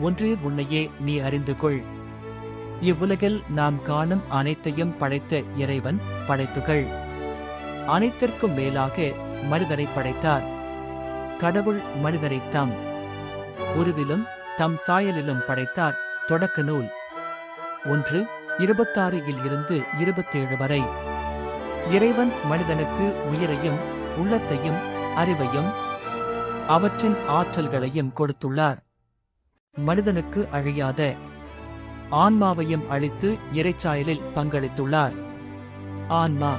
ஒன்றே உன்னையே நீ அறிந்து கொள் இவ்வுலகில் நாம் காணும் அனைத்தையும் படைத்த இறைவன் படைப்புகள். அனைத்திற்கும் மேலாக மனிதரை படைத்தார். கடவுள் மனிதரை தம். உருவிலும் தம் சாயலிலும் படைத்தார் தொடக்க நூல். ஒன்று இருபத்தாறு இல் இருந்து இருபத்தேழு வரை. இறைவன் மனிதனுக்கு உயிரையும் உள்ளத்தையும் அறிவையும் அவற்றின் ஆற்றல்களையும் கொடுத்துள்ளார். மனிதனுக்கு அழியாத ஆன்மாவையும் அழித்து இறைச்சாயலில் பங்களித்துள்ளார். ஆன்மா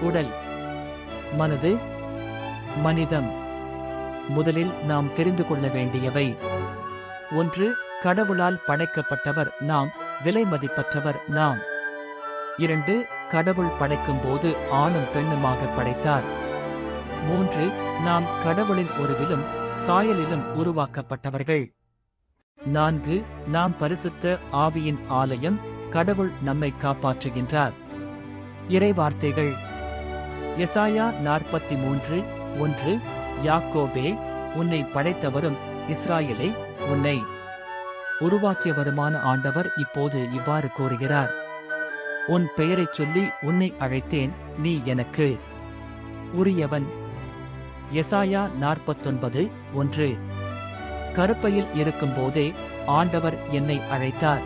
உடல் மனது மனிதம். முதலில் நாம் தெரிந்து கொள்ள வேண்டியவை. ஒன்று கடவுளால் படைக்கப்பட்டவர் நாம் விலை மதிப்பற்றவர் நாம். இரண்டு கடவுள் படைக்கும் போது ஆணும் பெண்ணுமாக படைத்தார். மூன்று நாம் கடவுளின் உருவிலும் சாயலிலும் உருவாக்கப்பட்டவர்கள். நான்கு நாம் பரிசுத்த ஆவியின் ஆலயம் கடவுள் நம்மை காப்பாற்றுகின்றார். இறைவார்த்தைகள். எசாயா நாற்பத்தி மூன்று ஒன்று யாக்கோபே உன்னை படைத்தவரும் இஸ்ராயலே உன்னை. உருவாக்கியவருமான ஆண்டவர் இப்போது இவ்வாறு கூறுகிறார். உன் பெயரைச் சொல்லி உன்னை அழைத்தேன் நீ எனக்கு. உரியவன். எசாயா நாற்பத்தொன்பது ஒன்று கருப்பையில் இருக்கும்போதே ஆண்டவர் என்னை அழைத்தார்.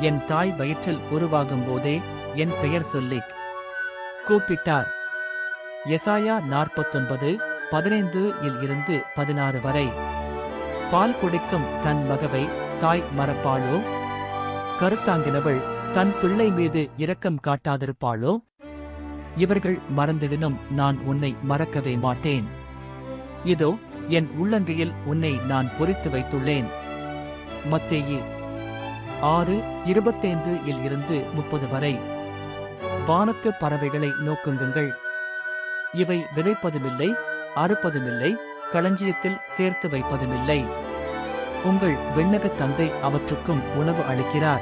என் தாய் வயிற்றில் உருவாகும் போதே என் பெயர் சொல்லிக் கூப்பிட்டார். எசாயா நாற்பத்தொன்பது பதினைந்து இல் இருந்து பதினாறு வரை. பால் குடிக்கும் தன் மகவை தாய் மறப்பாளோ? கருத்தாங்கினவள் தன் பிள்ளை மீது இரக்கம் காட்டாதிருப்பாளோ? இவர்கள் மறந்திடனும் நான் உன்னை மறக்கவே மாட்டேன். இதோ என் உள்ளங்கையில் உன்னை நான் பொறித்து வைத்துள்ளேன். மத்தேயு ஆறு இருபத்தைந்து இல் இருந்து முப்பது வரை. வானத்து பறவைகளை நோக்குங்குங்கள். இவை விதைப்பதுமில்லை அறுப்பதுமில்லை களஞ்சியத்தில் சேர்த்து வைப்பதுமில்லை. உங்கள் விண்ணக தந்தை அவற்றுக்கும் உணவு அளிக்கிறார்.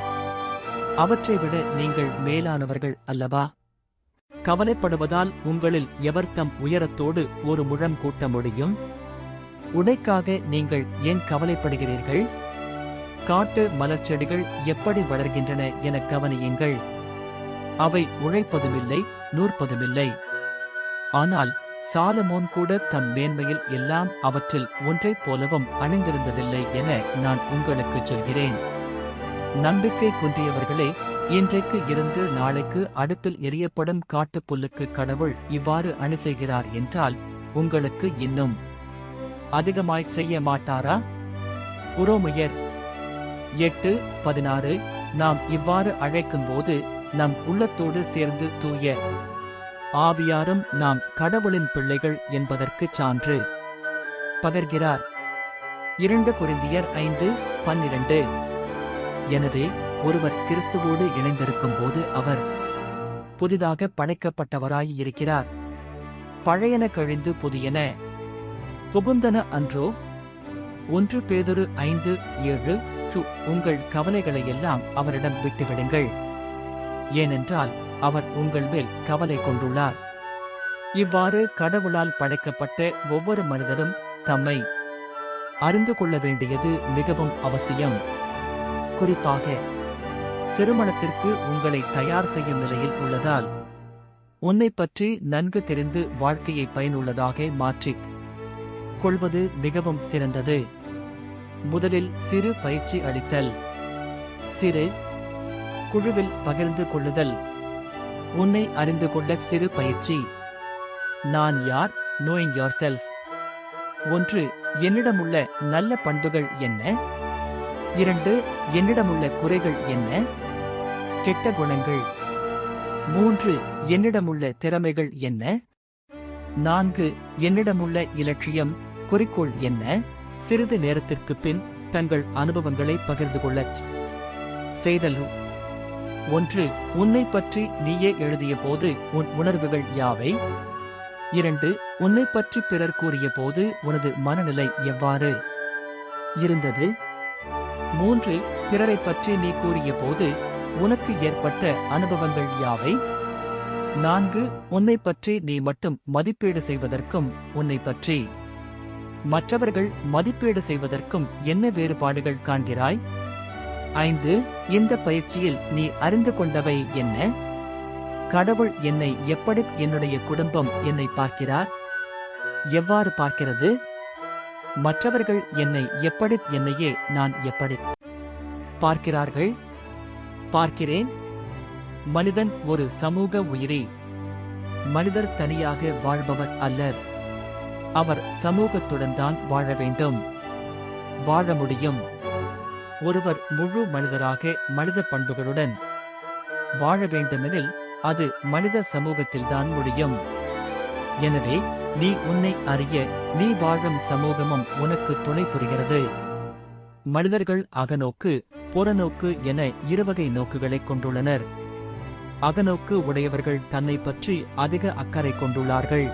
அவற்றை விட நீங்கள் மேலானவர்கள் அல்லவா? கவலைப்படுவதால் உங்களில் எவர் தம் உயரத்தோடு ஒரு முழம் கூட்ட முடியும்? உடைக்காக நீங்கள் ஏன் கவலைப்படுகிறீர்கள்? காட்டு மலர் செடிகள் எப்படி வளர்கின்றன என கவனியுங்கள். அவை உழைப்பதுமில்லை நூற்பதுமில்லை. ஆனால் சாலமோன் கூட தம் மேன்மையில் எல்லாம் அவற்றில் ஒன்றைப் போலவும் அணிந்திருந்ததில்லை என நான் உங்களுக்கு சொல்கிறேன். நம்பிக்கை குன்றியவர்களே இன்றைக்கு இருந்து நாளைக்கு அடுப்பில் எரியப்படும் காட்டுப்புல்லுக்கு கடவுள் இவ்வாறு அணி செய்கிறார் என்றால் உங்களுக்கு இன்னும் அதிகமாய் செய்ய மாட்டாரா? உரோமையர் எட்டு பதினாறு. நாம் இவ்வாறு அழைக்கும்போது நம் உள்ளத்தோடு சேர்ந்து தூய ஆவியாரும் நாம் கடவுளின் பிள்ளைகள் என்பதற்குச் சான்று. பகர்கிறார். இரண்டு குருந்தியர் ஐந்து பன்னிரண்டு. எனவே ஒருவர் கிறிஸ்துவோடு இணைந்திருக்கும் போது அவர் புதிதாக படைக்கப்பட்டவராய் இருக்கிறார். பழையன கழிந்து புதியன புகுந்தன அன்றோ? ஒன்று பேதொரு ஐந்து ஏழு உங்கள் கவலைகளை எல்லாம் அவரிடம் விட்டுவிடுங்கள். ஏனென்றால் அவர் உங்கள் மேல் கவலை கொண்டுள்ளார். இவ்வாறு கடவுளால் படைக்கப்பட்ட ஒவ்வொரு மனிதரும் தம்மை அறிந்து கொள்ள வேண்டியது மிகவும் அவசியம். குறிப்பாக திருமணத்திற்கு உங்களை தயார் செய்யும் நிலையில் உள்ளதால் உன்னை பற்றி நன்கு தெரிந்து வாழ்க்கையை பயனுள்ளதாக மாற்றிக் கொள்வது மிகவும் சிறந்தது. முதலில் சிறு பயிற்சி அளித்தல். சிறு குழுவில் பகிர்ந்து கொள்ளுதல். உன்னை அறிந்து கொள்ள சிறு பயிற்சி. நான் யார்? நோயிங் யோர் செல்ஃப் ஒன்று என்னிடமுள்ள நல்ல பண்புகள் என்ன? இரண்டு என்னிடமுள்ள குறைகள் என்ன? கெட்ட குணங்கள். மூன்று என்னிடமுள்ள திறமைகள் என்ன? நான்கு என்னிடமுள்ள இலட்சியம் குறிக்கோள் என்ன? சிறிது நேரத்திற்கு பின் தங்கள் அனுபவங்களை பகிர்ந்து கொள்ளச் செய்தல். ஒன்று உன்னை பற்றி நீயே எழுதிய போது உன் உணர்வுகள் யாவை? இரண்டு உன்னை பற்றி பிறர் கூறிய போது உனது மனநிலை எவ்வாறு இருந்தது? மூன்று பிறரை பற்றி நீ கூறிய போது உனக்கு ஏற்பட்ட அனுபவங்கள் யாவை? நான்கு உன்னை பற்றி நீ மட்டும் மதிப்பீடு செய்வதற்கும் உன்னை பற்றி. மற்றவர்கள் மதிப்பீடு செய்வதற்கும் என்ன வேறுபாடுகள் காண்கிறாய்? ஐந்து இந்த பயிற்சியில் நீ அறிந்து கொண்டவை என்ன? கடவுள் என்னை எப்படி என்னுடைய குடும்பம் என்னை பார்க்கிறார்? எவ்வாறு பார்க்கிறது? மற்றவர்கள் என்னை எப்படி என்னையே நான் எப்படி பார்க்கிறார்கள்? பார்க்கிறேன். மனிதன் ஒரு சமூக உயிரி. மனிதர் தனியாக வாழ்பவர் அல்லர். அவர் சமூகத்துடன் தான் வாழ வேண்டும். வாழ முடியும். ஒருவர் முழு மனிதராக மனித பண்புகளுடன் வாழ வேண்டுமெனில் அது மனித சமூகத்தில்தான் முடியும். எனவே நீ உன்னை அறிய நீ வாழும் சமூகமும் உனக்கு துணை புரிகிறது. மனிதர்கள் அகநோக்கு புறநோக்கு என இருவகை நோக்குகளை கொண்டுள்ளனர். அகநோக்கு உடையவர்கள் தன்னை பற்றி அதிக அக்கறை கொண்டுள்ளார்கள்.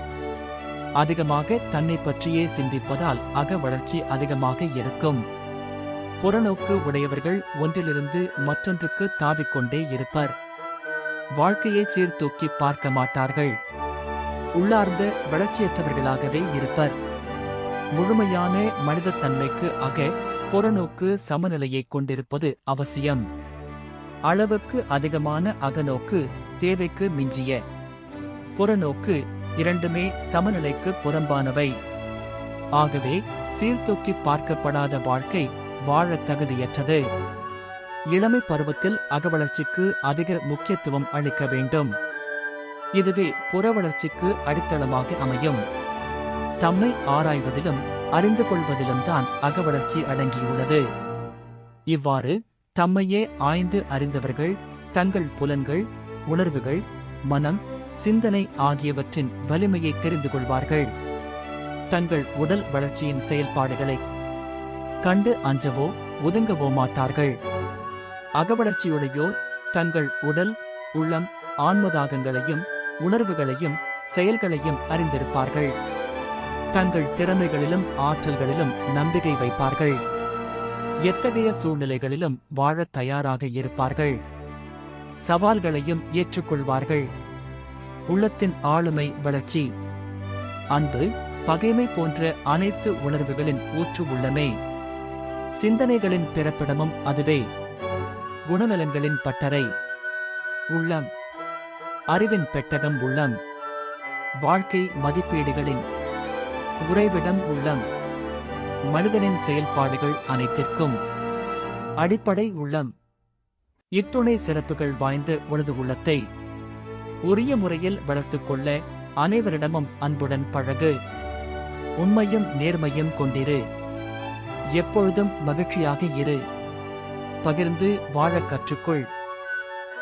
அதிகமாக தன்னை பற்றியே சிந்திப்பதால் அக வளர்ச்சி அதிகமாக இருக்கும். புறநோக்கு உடையவர்கள் ஒன்றிலிருந்து மற்றொன்றுக்கு தாவிக்கொண்டே இருப்பர். வாழ்க்கையை சீர்தூக்கி பார்க்க மாட்டார்கள். உள்ளார்ந்த வளர்ச்சியற்றவர்களாகவே இருப்பர். முழுமையான மனிதத்தன்மைக்கு அக புறநோக்கு சமநிலையை கொண்டிருப்பது அவசியம். அளவுக்கு அதிகமான அகநோக்கு தேவைக்கு மிஞ்சிய. புறநோக்கு இரண்டுமே சமநிலைக்கு புறம்பானவை. ஆகவே சீர்தூக்கி பார்க்கப்படாத வாழ்க்கை வாழத் தகுதியற்றது. இளமை பருவத்தில் அகவளர்ச்சிக்கு அதிக முக்கியத்துவம் அளிக்க வேண்டும். இதுவே புற வளர்ச்சிக்கு அடித்தளமாக அமையும். தம்மை ஆராய்வதிலும் அறிந்து கொள்வதிலும் தான் அகவளர்ச்சி அடங்கியுள்ளது. இவ்வாறு தம்மையே ஆய்ந்து அறிந்தவர்கள் தங்கள் புலன்கள் உணர்வுகள் மனம் சிந்தனை ஆகியவற்றின் வலிமையை தெரிந்து கொள்வார்கள். தங்கள் உடல் வளர்ச்சியின் செயல்பாடுகளை கண்டு அஞ்சவோ ஒதுங்கவோ மாட்டார்கள். அகவளர்ச்சியுடையோர் தங்கள் உடல் உள்ளம் ஆன்மதாகங்களையும் உணர்வுகளையும் செயல்களையும் அறிந்திருப்பார்கள். தங்கள் திறமைகளிலும் ஆற்றல்களிலும் நம்பிக்கை வைப்பார்கள். எத்தகைய சூழ்நிலைகளிலும் வாழத் தயாராக இருப்பார்கள்? சவால்களையும் ஏற்றுக்கொள்வார்கள். உள்ளத்தின் ஆளுமை வளர்ச்சி. அன்பு பகைமை போன்ற அனைத்து உணர்வுகளின் ஊற்று உள்ளமே. சிந்தனைகளின் பிறப்பிடமும் அதுவே. குணநலன்களின் பட்டறை. உள்ளம். அறிவின் பெட்டகம் உள்ளம். வாழ்க்கை மதிப்பீடுகளின் உறைவிடம் உள்ளம். மனிதனின் செயல்பாடுகள் அனைத்திற்கும் அடிப்படை உள்ளம். இத்துணை சிறப்புகள் வாய்ந்த உனது உள்ளத்தை உரிய முறையில் வளர்த்துக் கொள்ள அனைவரிடமும் அன்புடன் பழகு. உண்மையும் நேர்மையும் கொண்டிரு. எப்பொழுதும் மகிழ்ச்சியாக இரு. பகிர்ந்து வாழக் கற்றுக்கொள்.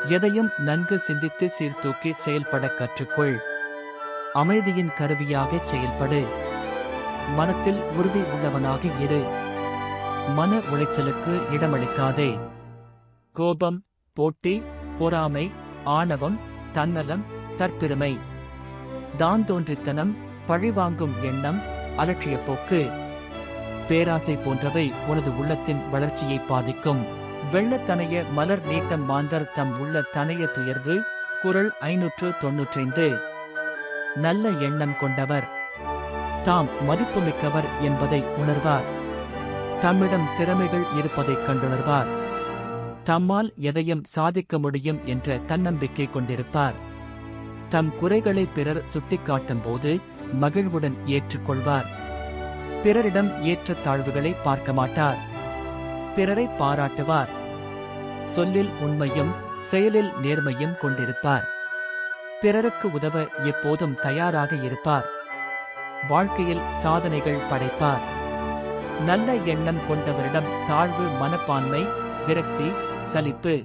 எதையும் நன்கு சிந்தித்து சீர்தூக்கி செயல்பட கற்றுக்கொள். அமைதியின் கருவியாகச் செயல்படு. மனத்தில் உறுதி உள்ளவனாக இரு. மன உளைச்சலுக்கு இடமளிக்காதே. கோபம் போட்டி பொறாமை ஆணவம் தன்னலம் தற்பெருமை தான் தோன்றித்தனம் பழிவாங்கும் எண்ணம் அலட்சிய போக்கு. பேராசை போன்றவை உனது உள்ளத்தின் வளர்ச்சியை பாதிக்கும். வெள்ளத்தனைய மலர் நீட்டம் மாந்தர் தம் உள்ள தனைய துயர்வு குரல் ஐநூற்று தொன்னூற்றைந்து. நல்ல எண்ணம் கொண்டவர். தாம் மதிப்புமிக்கவர் என்பதை உணர்வார். தம்மிடம் திறமைகள் இருப்பதைக் கண்டுணர்வார். தம்மால் எதையும் சாதிக்க முடியும் என்ற தன்னம்பிக்கை கொண்டிருப்பார். தம் குறைகளை பிறர் சுட்டிக்காட்டும் போது மகிழ்வுடன் ஏற்றுக்கொள்வார். பிறரிடம் ஏற்ற தாழ்வுகளை பார்க்க மாட்டார். பிறரை பாராட்டுவார். சொல்லில் உண்மையும் செயலில் நேர்மையும் கொண்டிருப்பார். பிறருக்கு உதவ எப்போதும் தயாராக இருப்பார். வாழ்க்கையில் சாதனைகள் படைப்பார் நல்ல எண்ணம் கொண்டவரிடம் தாழ்வு மனப்பான்மை விரக்தி சலிப்பு.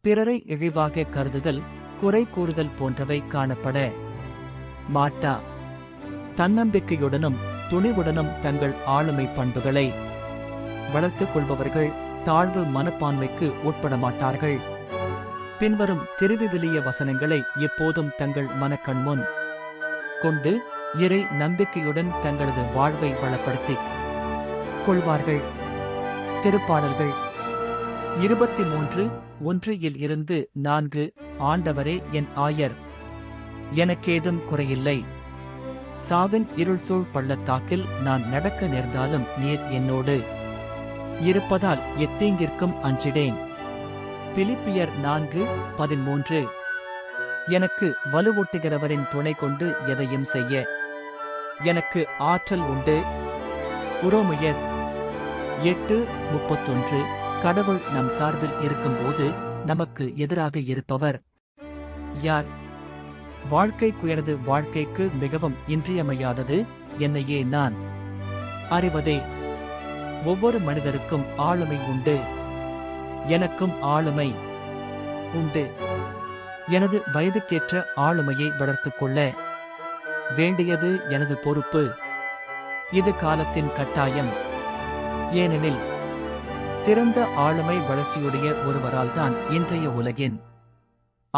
பிறரை இழிவாக கருதுதல் குறை கூறுதல் போன்றவை காணப்பட. மாட்டா. தன்னம்பிக்கையுடனும் துணிவுடனும் தங்கள் ஆளுமை பண்புகளை வளர்த்துக் கொள்பவர்கள் தாழ்வு மனப்பான்மைக்கு உட்பட மாட்டார்கள். பின்வரும் திருவிவிலிய வசனங்களை எப்போதும் தங்கள் மனக்கண் முன் கொண்டு இறை நம்பிக்கையுடன் தங்களது வாழ்வை வளப்படுத்திக் கொள்வார்கள். திருப்பாடல்கள் இருபத்தி மூன்று ஒன்றில் இருந்து நான்கு ஆண்டவரே என் ஆயர் எனக்கேதும் குறையில்லை. சாவின் இருள் சூழ் பள்ளத்தாக்கில் நான் நடக்க நேர்ந்தாலும் நீர் என்னோடு இருப்பதால் எத்தீங்கிற்கும் அஞ்சிடேன் பிலிப்பியர் நான்கு பதிமூன்று எனக்கு வலுவூட்டுகிறவரின் துணை கொண்டு எதையும் செய்ய எனக்கு ஆற்றல் உண்டு. உரோமையர் எட்டு முப்பத்தொன்று. கடவுள் நம் சார்பில் இருக்கும்போது நமக்கு எதிராக இருப்பவர். யார்? வாழ்க்கைக்கு எனது வாழ்க்கைக்கு மிகவும் இன்றியமையாதது. என்னையே நான். அறிவதே ஒவ்வொரு மனிதருக்கும் ஆளுமை உண்டு. எனக்கும் ஆளுமை உண்டு. எனது வயதுக்கேற்ற ஆளுமையை வளர்த்துக் கொள்ள வேண்டியது எனது பொறுப்பு. இது காலத்தின் கட்டாயம். ஏனெனில் சிறந்த ஆளுமை வளர்ச்சியுடைய ஒருவரால் தான் இன்றைய உலகின்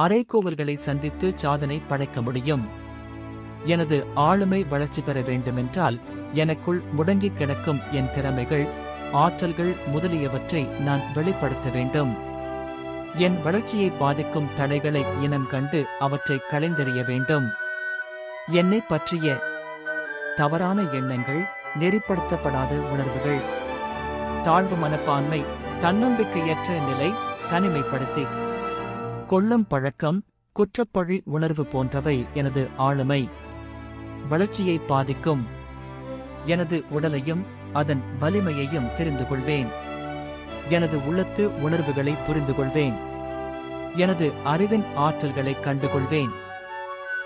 அரைக்கோவல்களை சந்தித்து சாதனை படைக்க முடியும். எனது ஆளுமை வளர்ச்சி பெற வேண்டுமென்றால் எனக்குள் முடங்கிக் கிடக்கும் என் திறமைகள் ஆற்றல்கள் முதலியவற்றை நான் வெளிப்படுத்த வேண்டும். என் வளர்ச்சியை பாதிக்கும் தடைகளை இனம் கண்டு அவற்றை களைந்தெறிய வேண்டும். என்னை பற்றிய தவறான எண்ணங்கள் நெறிப்படுத்தப்படாத உணர்வுகள். தாழ்வு மனப்பான்மை தன்னம்பிக்கையற்ற நிலை தனிமைப்படுத்தி. கொள்ளும் பழக்கம் குற்றப்பழி உணர்வு போன்றவை எனது ஆளுமை. வளர்ச்சியை பாதிக்கும். எனது உடலையும் அதன் வலிமையையும் தெரிந்து கொள்வேன். எனது உள்ளத்து உணர்வுகளை புரிந்து கொள்வேன் எனது அறிவின் ஆற்றல்களை கண்டுகொள்வேன்.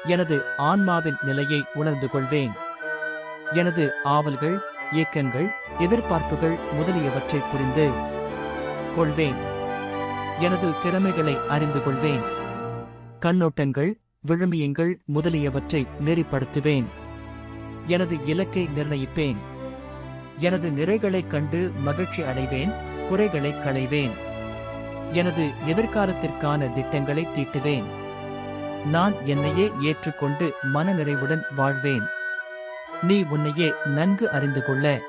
எனது ஆன்மாவின் நிலையை உணர்ந்து கொள்வேன். எனது ஆவல்கள் இயக்கங்கள் எதிர்பார்ப்புகள் முதலியவற்றை புரிந்து கொள்வேன். எனது திறமைகளை அறிந்து கொள்வேன். கண்ணோட்டங்கள் விழுமியங்கள் முதலியவற்றை நெறிப்படுத்துவேன். எனது இலக்கை நிர்ணயிப்பேன். எனது நிறைகளைக் கண்டு மகிழ்ச்சி அடைவேன் குறைகளை களைவேன். எனது எதிர்காலத்திற்கான திட்டங்களை தீட்டுவேன். நான் என்னையே ஏற்றுக்கொண்டு மனநிறைவுடன் வாழ்வேன். நீ உன்னையே நன்கு அறிந்து கொள்ள.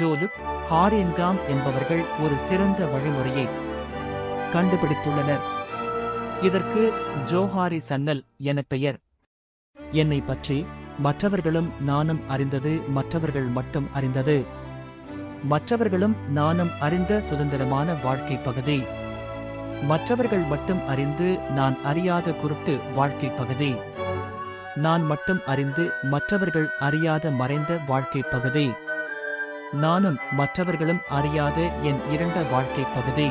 ஜோலுக் ஹாரியன்காம் என்பவர்கள் ஒரு சிறந்த வழிமுறையை கண்டுபிடித்துள்ளனர். இதற்கு ஜோஹாரி சன்னல் என பெயர். என்னை பற்றி மற்றவர்களும் நானும் அறிந்தது மற்றவர்கள் மட்டும் அறிந்தது. மற்றவர்களும் நானும் அறிந்த சுதந்திரமான வாழ்க்கை பகுதி. மற்றவர்கள் மட்டும் அறிந்து நான் அறியாத குருட்டு வாழ்க்கை பகுதி. நான் மட்டும் அறிந்து மற்றவர்கள் அறியாத மறைந்த வாழ்க்கை பகுதி. நானும் மற்றவர்களும் அறியாத என் இரண்ட வாழ்க்கை பகுதி.